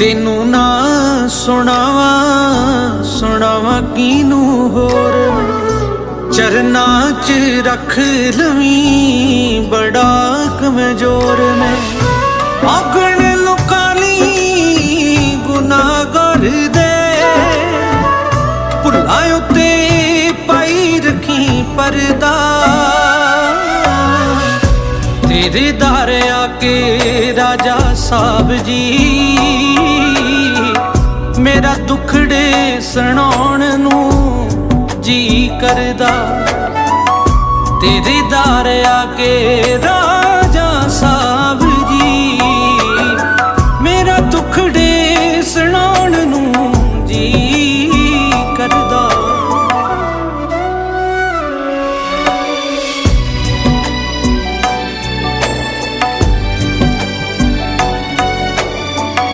ਤੈਨੂੰ ਨਾ ਸੁਣਾਵਾਂ ਸੁਣਾਵਾਂ ਕਿਨੂੰ ਹੋਰ? ਚਰਨਾਂ 'ਚ ਰੱਖ ਲਵੀ, ਬੜਾ ਕਮਜ਼ੋਰ ਮੈਂ। ਆਗਣ ਲੋਕਾਂ ਲਈ ਗੁਨਾਹਗਰ ਦੇ। ਭੁੱਲਾਂ ਉਤੇ ਪਾਈ ਰੱਖੀ ਪਰਦਾ। ਤੇਰੇ ਦਰ ਆ ਕੇ ਰਾਜਾ ਸਾਹਿਬ ਜੀ। ਮੇਰਾ ਦੁਖੜੇ ਸੁਣਾਉਣ ਨੂੰ ਜੀ ਕਰਦਾ। ਤੇਰੇ ਦਰ ਆ ਕੇ ਰਾਜਾ ਸਾਹਿਬ ਜੀ, ਮੇਰਾ ਦੁਖੜੇ ਸੁਣਾਉਣ ਨੂੰ